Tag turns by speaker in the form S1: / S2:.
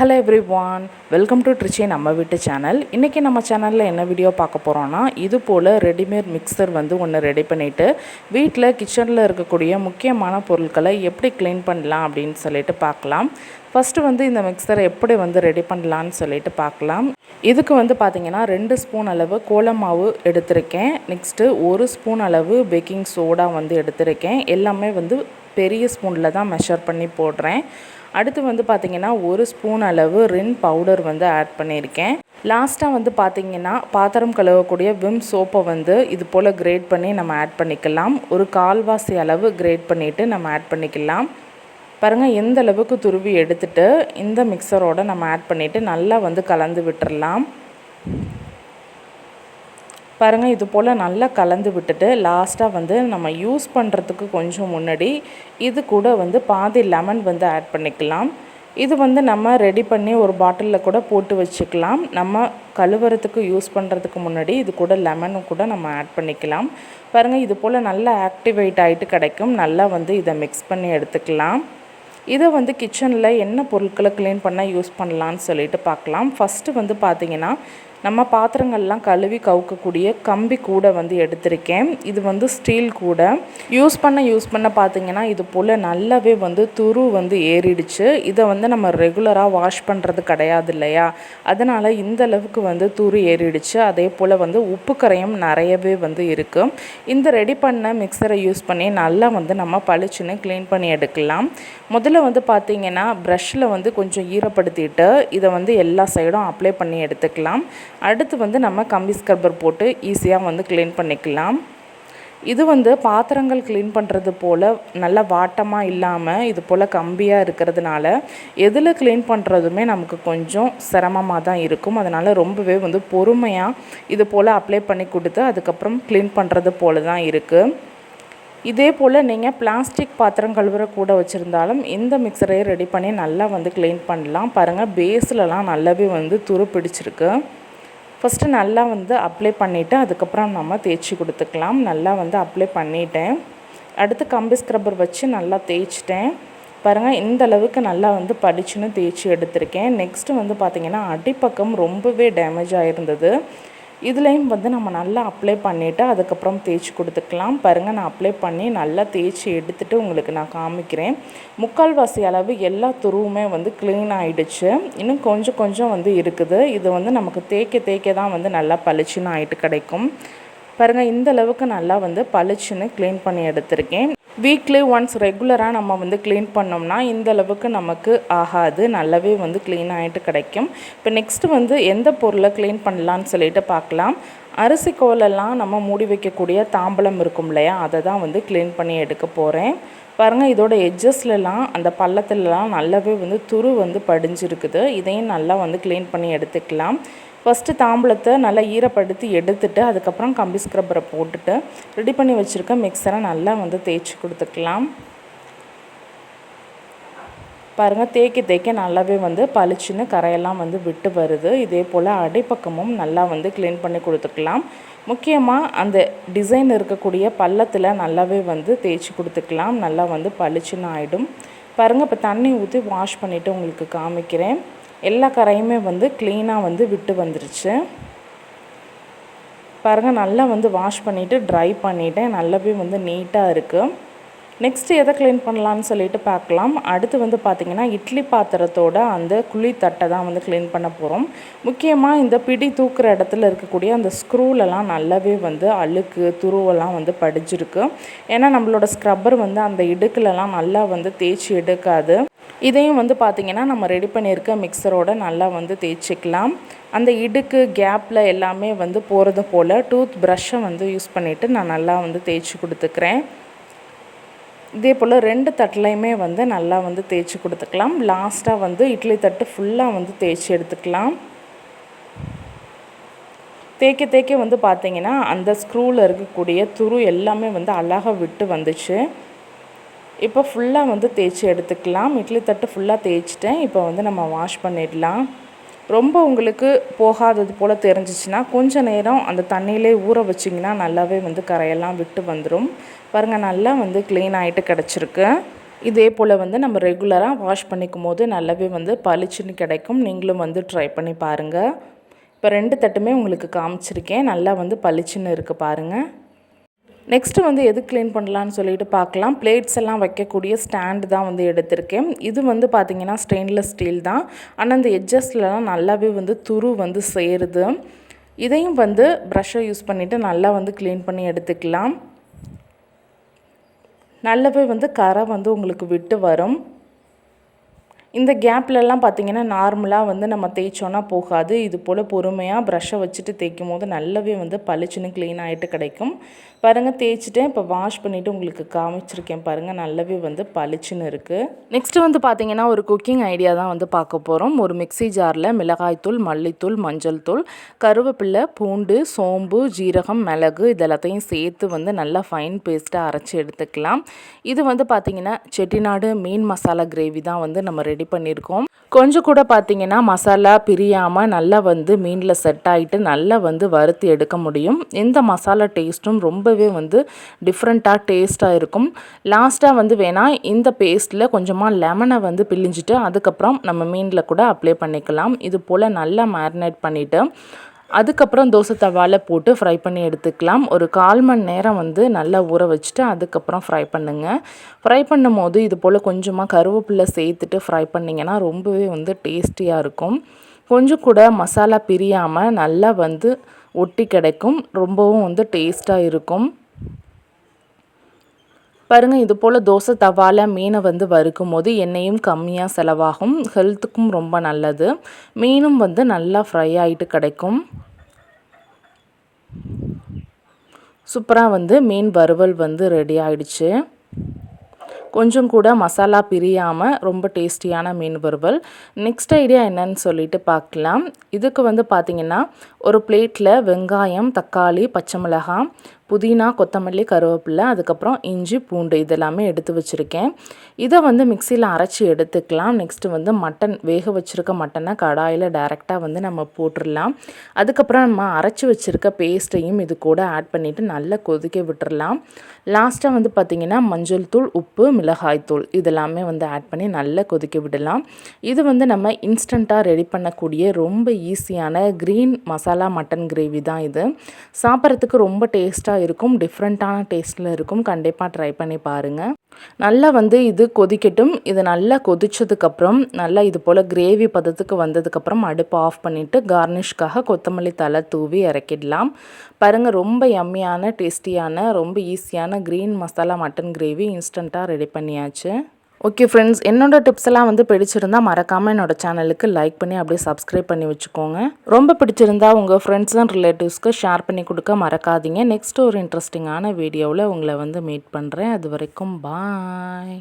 S1: Hello everyone welcome to Trichy நம்ம வீட்டு channel இன்றைக்கி நம்ம சேனலில் என்ன வீடியோ பார்க்க போகிறோன்னா இது போல் ரெடிமேட் மிக்சர் வந்து ஒன்று ரெடி பண்ணிவிட்டு வீட்டில் கிச்சனில் இருக்கக்கூடிய முக்கியமான பொருட்களை எப்படி க்ளீன் பண்ணலாம் அப்படின்னு சொல்லிட்டு பார்க்கலாம். ஃபஸ்ட்டு வந்து இந்த மிக்சரை எப்படி வந்து ரெடி பண்ணலான்னு சொல்லிட்டு பார்க்கலாம். இதுக்கு வந்து பார்த்திங்கன்னா ரெண்டு ஸ்பூன் அளவு கோலமாவு எடுத்திருக்கேன். நெக்ஸ்ட்டு ஒரு ஸ்பூன் அளவு பேக்கிங் சோடா வந்து எடுத்திருக்கேன். எல்லாமே வந்து பெரிய ஸ்பூனில் தான் மெஷர் பண்ணி போடுறேன். அடுத்து வந்து பார்த்திங்கன்னா ஒரு ஸ்பூன் அளவு ரின் பவுடர் வந்து ஆட் பண்ணியிருக்கேன். லாஸ்ட்டாக வந்து பார்த்திங்கன்னா பாத்திரம் கழுவக்கூடிய விம் சோப்பை வந்து இது போல் கிரேட் பண்ணி நம்ம ஆட் பண்ணிக்கலாம். ஒரு கால்வாசி அளவு கிரேட் பண்ணிவிட்டு நம்ம ஆட் பண்ணிக்கலாம். பாருங்கள் எந்த அளவுக்கு துருவி எடுத்துட்டு இந்த மிக்சரோடு நம்ம ஆட் பண்ணிவிட்டு நல்லா வந்து கலந்து விட்டுறலாம். பாருங்கள் இது போல் நல்லா கலந்து விட்டுட்டு லாஸ்ட்டாக வந்து நம்ம யூஸ் பண்ணுறதுக்கு கொஞ்சம் முன்னாடி இது கூட வந்து பாதி லெமன் வந்து ஆட் பண்ணிக்கலாம். இது வந்து நம்ம ரெடி பண்ணி ஒரு பாட்டிலில் கூட போட்டு வச்சுக்கலாம். நம்ம கழுவுறதுக்கு யூஸ் பண்ணுறதுக்கு முன்னாடி இது கூட லெமனும் கூட நம்ம ஆட் பண்ணிக்கலாம். பாருங்கள் இது போல் நல்லா ஆக்டிவேட் ஆகிட்டு கிடைக்கும். நல்லா வந்து இதை மிக்ஸ் பண்ணி எடுத்துக்கலாம். இதை வந்து கிச்சனில் என்ன பொருட்களை க்ளீன் பண்ணால் யூஸ் பண்ணலான்னு சொல்லிட்டு பார்க்கலாம். ஃபஸ்ட்டு வந்து பார்த்திங்கன்னா நம்ம பாத்திரங்கள்லாம் கழுவி கவுக்கக்கூடிய கம்பி கூடை வந்து எடுத்திருக்கேன். இது வந்து ஸ்டீல் கூடை. யூஸ் பண்ண யூஸ் பண்ண பார்த்தீங்கன்னா இது போல் நல்லாவே வந்து துரு வந்து ஏறிடுச்சு. இதை வந்து நம்ம ரெகுலராக வாஷ் பண்ணுறது கிடையாது இல்லையா? அதனால் இந்த அளவுக்கு வந்து துரு ஏறிடுச்சு. அதே போல் வந்து உப்பு கரையும் நிறையவே வந்து இருக்குது இந்த ரெடி பண்ண மிக்சரை யூஸ் பண்ணி நல்லா வந்து நம்ம பளிச்சுன்னு க்ளீன் பண்ணி எடுக்கலாம். முதல்ல வந்து பார்த்திங்கன்னா ப்ரஷில் வந்து கொஞ்சம் ஈரப்படுத்திட்டு இதை வந்து எல்லா சைடும் அப்ளை பண்ணி எடுத்துக்கலாம். அடுத்து வந்து நம்ம கம்பி ஸ்க்ரப்பர் போட்டு ஈஸியாக வந்து க்ளீன் பண்ணிக்கலாம். இது வந்து பாத்திரங்கள் க்ளீன் பண்ணுறது போல் நல்லா வாட்டமாக இல்லாமல் இது போல் கம்பியாக இருக்கிறதுனால எதில் க்ளீன் பண்ணுறதுமே நமக்கு கொஞ்சம் சிரமமாக தான் இருக்கும். அதனால் ரொம்பவே வந்து பொறுமையாக இது போல் அப்ளை பண்ணி கொடுத்து அதுக்கப்புறம் க்ளீன் பண்ணுறது போல் தான் இருக்குது இதே போல் நீங்கள் பிளாஸ்டிக் பாத்திரம் கழுவுற கூட வச்சுருந்தாலும் இந்த மிக்சரையை ரெடி பண்ணி நல்லா வந்து க்ளீன் பண்ணலாம். பாருங்கள் பேஸ்லலாம் நல்லாவே வந்து துரு பிடிச்சிருக்கு. ஃபஸ்ட்டு நல்லா வந்து அப்ளை பண்ணிவிட்டு அதுக்கப்புறம் நம்ம தேய்ச்சி கொடுத்துக்கலாம். நல்லா வந்து அப்ளை பண்ணிட்டேன். அடுத்து கம்பி ஸ்க்ரப்பர் வச்சு நல்லா தேய்ச்சிட்டேன். பாருங்கள் இந்த அளவுக்கு நல்லா வந்து படிச்சுன்னு தேய்ச்சி எடுத்திருக்கேன். நெக்ஸ்ட்டு வந்து பார்த்திங்கன்னா அடிப்பக்கம் ரொம்பவே டேமேஜ் ஆகிருந்தது இதுலேயும் வந்து நம்ம நல்லா அப்ளை பண்ணிவிட்டு அதுக்கப்புறம் தேய்ச்சி கொடுத்துக்கலாம். பாருங்கள் நான் அப்ளை பண்ணி நல்லா தேய்ச்சி எடுத்துகிட்டு உங்களுக்கு நான் காமிக்கிறேன். முக்கால்வாசி அளவு எல்லா துருவுமே வந்து க்ளீன் ஆகிடுச்சு இன்னும் கொஞ்சம் கொஞ்சம் வந்து இருக்குது. இது வந்து நமக்கு தேய்க்க தேய்க்க தான் வந்து நல்லா பளிச்சுன்னு ஆகிட்டு கிடைக்கும். பாருங்கள் இந்த அளவுக்கு நல்லா வந்து பளிச்சுன்னு க்ளீன் பண்ணி எடுத்திருக்கேன். வீக்லி ஒன்ஸ் ரெகுலராக நம்ம வந்து க்ளீன் பண்ணோம்னா இந்த அளவுக்கு நமக்கு ஆகாது. நல்லாவே வந்து க்ளீன் ஆகிட்டு கிடைக்கும். இப்போ நெக்ஸ்ட்டு வந்து எந்த பொருளை க்ளீன் பண்ணலான்னு சொல்லிட்டு பார்க்கலாம். அரிசி கோலெல்லாம் நம்ம மூடி வைக்கக்கூடிய தாம்பலம் இருக்கும் இல்லையா? அதை தான் வந்து க்ளீன் பண்ணி எடுக்க போகிறேன் பாருங்கள் இதோட எட்ஜஸ்லலாம் அந்த பள்ளத்துலலாம் நல்லாவே வந்து துரு வந்து படிஞ்சிருக்குது. இதையும் நல்லா வந்து க்ளீன் பண்ணி எடுத்துக்கலாம். ஃபஸ்ட்டு தாம்பளத்தை நல்லா ஈரப்படுத்தி எடுத்துட்டு அதுக்கப்புறம் கம்பி ஸ்க்ரப்பரை போட்டுட்டு ரெடி பண்ணி வச்சுருக்க மிக்சரை நல்லா வந்து தேய்ச்சி கொடுத்துக்கலாம். பாருங்கள் தேய்க்க தேய்க்க நல்லாவே வந்து பளிச்சுன்னு கரையெல்லாம் வந்து விட்டு வருது. இதே போல் அடிப்பக்கமும் நல்லா வந்து க்ளீன் பண்ணி கொடுத்துக்கலாம். முக்கியமாக அந்த டிசைன் இருக்கக்கூடிய பள்ளத்தில் நல்லாவே வந்து தேய்ச்சி கொடுத்துக்கலாம். நல்லா வந்து பளிச்சுன்னு ஆகிடும் பாருங்கள் இப்போ தண்ணி ஊற்றி வாஷ் பண்ணிவிட்டு உங்களுக்கு காமிக்கிறேன். எல்லா கரையுமே வந்து க்ளீனாக வந்து விட்டு வந்துருச்சு. பாருங்கள் நல்லா வந்து வாஷ் பண்ணிவிட்டு ட்ரை பண்ணிவிட்டேன் நல்லாவே வந்து நீட்டாக இருக்குது நெக்ஸ்ட்டு எதை க்ளீன் பண்ணலான்னு சொல்லிட்டு பார்க்கலாம். அடுத்து வந்து பார்த்திங்கன்னா இட்லி பாத்திரத்தோட அந்த குழி தட்டை தான் வந்து க்ளீன் பண்ண போகிறோம் முக்கியமாக இந்த பிடி தூக்குற இடத்துல இருக்கக்கூடிய அந்த ஸ்க்ரூலெல்லாம் நல்லாவே வந்து அழுக்கு துருவெல்லாம் வந்து படிஞ்சிருக்கு. ஏன்னா நம்மளோட ஸ்க்ரப்பர் வந்து அந்த இடுக்கிலலாம் நல்லா வந்து தேய்ச்சி எடுக்காது. இதையும் வந்து பார்த்திங்கன்னா நம்ம ரெடி பண்ணியிருக்க மிக்சரோட நல்லா வந்து தேய்ச்சிக்கலாம். அந்த இடுக்கு கேப்பில் எல்லாமே வந்து போகிறது போல் டூத் ப்ரஷ்ஷை வந்து யூஸ் பண்ணிவிட்டு நான் நல்லா வந்து தேய்ச்சி கொடுத்துக்கிறேன். இதே போல் ரெண்டு தட்டுலையுமே வந்து நல்லா வந்து தேய்ச்சி கொடுத்துக்கலாம். லாஸ்ட்டாக வந்து இட்லி தட்டு ஃபுல்லாக வந்து தேய்ச்சி எடுத்துக்கலாம். தேய்க்க தேய்க்க வந்து பார்த்திங்கன்னா அந்த ஸ்க்ரூவில் இருக்கக்கூடிய துரு எல்லாமே வந்து அழகாக விட்டு வந்துச்சு. இப்போ ஃபுல்லாக வந்து தேய்ச்சி எடுத்துக்கலாம். இட்லி தட்டு ஃபுல்லாக தேய்ச்சிட்டேன். இப்போ வந்து நம்ம வாஷ் பண்ணிடலாம். ரொம்ப உங்களுக்கு போகாதது போல் தெரிஞ்சிச்சுன்னா கொஞ்ச நேரம் அந்த தண்ணியிலே ஊற வச்சிங்கன்னா நல்லாவே வந்து கரையெல்லாம் விட்டு வந்துடும் பாருங்கள் நல்லா வந்து க்ளீன் ஆகிட்டு கிடச்சிருக்கு. இதே போல் வந்து நம்ம ரெகுலராக வாஷ் பண்ணிக்கும் போது நல்லாவே வந்து பளிச்சுன்னு கிடைக்கும். நீங்களும் வந்து ட்ரை பண்ணி பாருங்கள் இப்போ ரெண்டு தட்டுமே உங்களுக்கு காமிச்சிருக்கேன். நல்லா வந்து பளிச்சுன்னு இருக்குது பாருங்கள் நெக்ஸ்ட்டு வந்து எது க்ளீன் பண்ணலான்னு சொல்லிட்டு பார்க்கலாம். பிளேட்ஸ் எல்லாம் வைக்கக்கூடிய ஸ்டாண்டு தான் வந்து எடுத்திருக்கேன். இது வந்து பார்த்திங்கன்னா ஸ்டெயின்லெஸ் ஸ்டீல் தான். ஆனால் இந்த எட்ஜஸ்ட்லலாம் நல்லாவே வந்து துரு வந்து சேருது. இதையும் வந்து ப்ரஷ்ஷை யூஸ் பண்ணிவிட்டு நல்லா வந்து க்ளீன் பண்ணி எடுத்துக்கலாம். நல்லாவே வந்து கரை வந்து உங்களுக்கு விட்டு வரும். இந்த கேப்லலாம் பார்த்திங்கன்னா நார்மலாக வந்து நம்ம தேய்ச்சோன்னா போகாது. இது போல் பொறுமையாக ப்ரஷ்ஷை வச்சுட்டு தேய்க்கும் போது நல்லாவே வந்து பளிச்சுன்னு க்ளீன் ஆகிட்டு கிடைக்கும். பாருங்கள் தேய்ச்சிட்டேன். இப்போ வாஷ் பண்ணிவிட்டு உங்களுக்கு காமிச்சிருக்கேன் பாருங்கள் நல்லாவே வந்து பளிச்சுன்னு இருக்குது நெக்ஸ்ட்டு வந்து பார்த்திங்கன்னா ஒரு குக்கிங் ஐடியா தான் வந்து பார்க்க போகிறோம் ஒரு மிக்சி ஜாரில் மிளகாய்த்தூள் மல்லித்தூள் மஞ்சள் தூள் கருவேப்பிலை பூண்டு சோம்பு ஜீரகம் மிளகு இதெல்லாத்தையும் சேர்த்து வந்து நல்லா ஃபைன் பேஸ்ட்டாக அரைச்சி எடுத்துக்கலாம். இது வந்து பார்த்திங்கன்னா செட்டிநாடு மீன் மசாலா கிரேவி தான் வந்து நம்ம ரெடி பண்ணியிருக்கோம். கொஞ்சம் கூட பார்த்தீங்கன்னா மசாலா பிரியாமல் நல்லா வந்து மீனில் செட் ஆகிட்டு நல்லா வந்து வறுத்து எடுக்க முடியும். இந்த மசாலா டேஸ்ட்டும் ரொம்பவே வந்து டிஃப்ரெண்ட்டாக டேஸ்ட்டாக இருக்கும். லாஸ்ட்டாக வந்து வேணால் இந்த பேஸ்ட்டில் கொஞ்சமாக லெமனை வந்து பிழிஞ்சிட்டு அதுக்கப்புறம் நம்ம மீனில் கூட அப்ளை பண்ணிக்கலாம். இது போல் நல்லா மேரினேட் பண்ணிவிட்டு அதுக்கப்புறம் தோசை தவாவில் போட்டு ஃப்ரை பண்ணி எடுத்துக்கலாம். ஒரு கால் மணி நேரம் வந்து நல்லா ஊற வச்சுட்டு அதுக்கப்புறம் ஃப்ரை பண்ணுங்கள் ஃப்ரை பண்ணும் போது இது போல் கொஞ்சமாக கருவேப்பிலை சேர்த்துட்டு ஃப்ரை பண்ணிங்கன்னா ரொம்பவே வந்து டேஸ்டியாக இருக்கும். கொஞ்சம் கூட மசாலா பிரியாமல் நல்லா வந்து ஒட்டி கிடைக்கும். ரொம்பவும் வந்து டேஸ்ட்டாக இருக்கும். பாருங்கள் இது போல் தோசை தவால மீனை வந்து வறுக்கும் போது எண்ணெயும் கம்மியாக செலவாகும். ஹெல்த்துக்கும் ரொம்ப நல்லது. மீனும் வந்து நல்லா ஃப்ரை ஆகிட்டு கிடைக்கும். சூப்பராக வந்து மீன் வறுவல் வந்து ரெடி ஆயிடுச்சு. கொஞ்சம் கூட மசாலா பிரியாமல் ரொம்ப டேஸ்டியான மீன் வறுவல். நெக்ஸ்ட் ஐடியா என்னன்னு சொல்லிட்டு பார்க்கலாம். இதுக்கு வந்து பார்த்திங்கன்னா ஒரு பிளேட்டில் வெங்காயம் தக்காளி பச்சை மிளகாய் புதினா கொத்தமல்லி கருவேப்பிலை அதுக்கப்புறம் இஞ்சி பூண்டு இதெல்லாமே எடுத்து வச்சுருக்கேன். இதை வந்து மிக்சியில் அரைச்சி எடுத்துக்கலாம். நெக்ஸ்ட்டு வந்து மட்டன் வேக வச்சுருக்க மட்டனை கடாயில் டைரெக்டாக வந்து நம்ம போட்டுடலாம். அதுக்கப்புறம் நம்ம அரைச்சி வச்சுருக்க பேஸ்ட்டையும் இது கூட ஆட் பண்ணிவிட்டு நல்லா கொதிக்க விட்டுடலாம். லாஸ்ட்டாக வந்து பார்த்திங்கன்னா மஞ்சள் தூள் உப்பு மிளகாய் தூள் இதெல்லாமே வந்து ஆட் பண்ணி நல்லா கொதிக்க விடலாம். இது வந்து நம்ம இன்ஸ்டண்ட்டாக ரெடி பண்ணக்கூடிய ரொம்ப ஈஸியான க்ரீன் மசாலா மட்டன் கிரேவி தான் இது. சாப்பிட்றதுக்கு ரொம்ப டேஸ்ட்டாக இருக்கும் டிஃப்ரெண்ட்டான டேஸ்ட்டில் இருக்கும். கண்டிப்பாக ட்ரை பண்ணி பாருங்கள் நல்லா வந்து இது கொதிக்கட்டும். இது நல்லா கொதிச்சதுக்கப்புறம் நல்லா இது போல் கிரேவி பதத்துக்கு வந்ததுக்கப்புறம் அடுப்பு ஆஃப் பண்ணிவிட்டு கார்னிஷ்காக கொத்தமல்லி தலை தூவி இறக்கிடலாம். பாருங்கள் ரொம்ப யம்மியான டேஸ்டியான ரொம்ப ஈஸியான க்ரீன் மசாலா மட்டன் கிரேவி இன்ஸ்டண்ட்டாக ரெடி பண்ணியாச்சு. ஓகே ஃப்ரெண்ட்ஸ் என்னோடய டிப்ஸ் எல்லாம் வந்து பிடிச்சிருந்தா மறக்காமல் என்னோடய சேனலுக்கு லைக் பண்ணி அப்படியே சப்ஸ்கிரைப் பண்ணி வச்சுக்கோங்க. ரொம்ப பிடிச்சிருந்தா உங்கள் ஃப்ரெண்ட்ஸ் அண்ட் ரிலேட்டிவ்ஸ்க்கு ஷேர் பண்ணி கொடுக்க மறக்காதீங்க. நெக்ஸ்ட் ஒரு இன்ட்ரெஸ்டிங்கான வீடியோவில் உங்களை வந்து மீட் பண்ணுறேன் அது வரைக்கும் பாய்